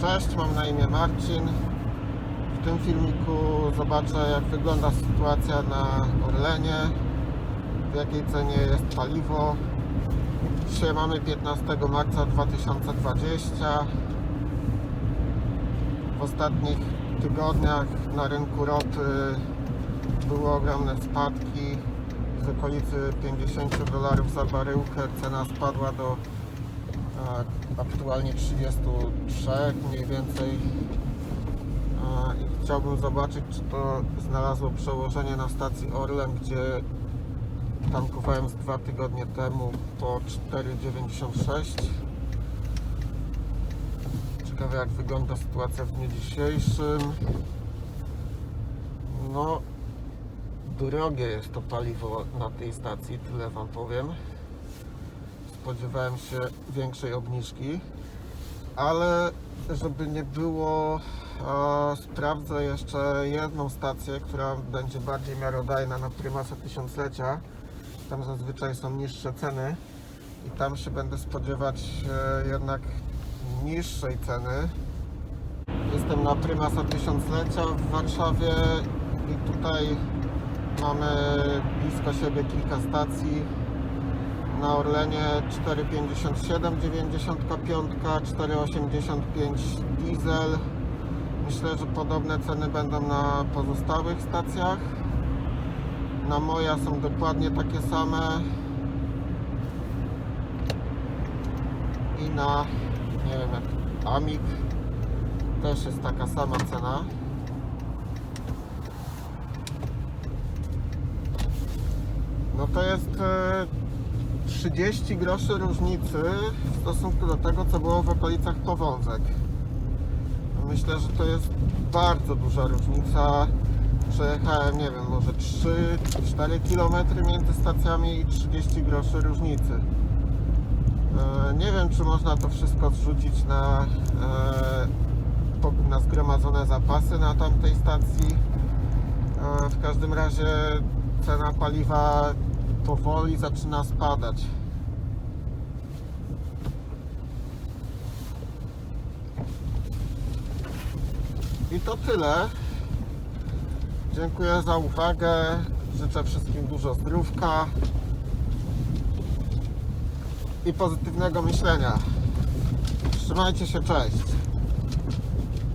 Cześć, mam na imię Marcin. W tym filmiku zobaczę jak wygląda sytuacja na Orlenie, w jakiej cenie jest paliwo. Dzisiaj mamy 15 marca 2020. W ostatnich tygodniach na rynku ropy były ogromne spadki z okolicy 50 dolarów za baryłkę. Cena spadła do aktualnie 33 mniej więcej. I chciałbym zobaczyć, czy to znalazło przełożenie na stacji Orlen, gdzie tankowałem z dwa tygodnie temu po 4,96. Ciekawe jak wygląda sytuacja w dniu dzisiejszym. No, drogie jest to paliwo na tej stacji, tyle Wam powiem. Spodziewałem się większej obniżki, ale żeby nie było, e, sprawdzę jeszcze jedną stację, która będzie bardziej miarodajna na prymasa tysiąclecia. Tam zazwyczaj są niższe ceny i tam się będę spodziewać e, jednak niższej ceny. Jestem na prymasa tysiąclecia w Warszawie i tutaj mamy blisko siebie kilka stacji. Na Orlenie 4,57 95, 4,85 diesel. Myślę, że podobne ceny będą na pozostałych stacjach. Na moja są dokładnie takie same. I na nie wiem jak Amik też jest taka sama cena. No to jest e, 30 groszy różnicy w stosunku do tego, co było w okolicach Powązek. Myślę, że to jest bardzo duża różnica. Przejechałem, nie wiem, może 3-4 km między stacjami i 30 groszy różnicy. E, Nie wiem, czy można to wszystko zrzucić na, e, na zgromadzone zapasy na tamtej stacji. E, W każdym razie cena paliwa powoli zaczyna spadać. I to tyle. Dziękuję za uwagę. Życzę wszystkim dużo zdrówka i pozytywnego myślenia. Trzymajcie się, cześć.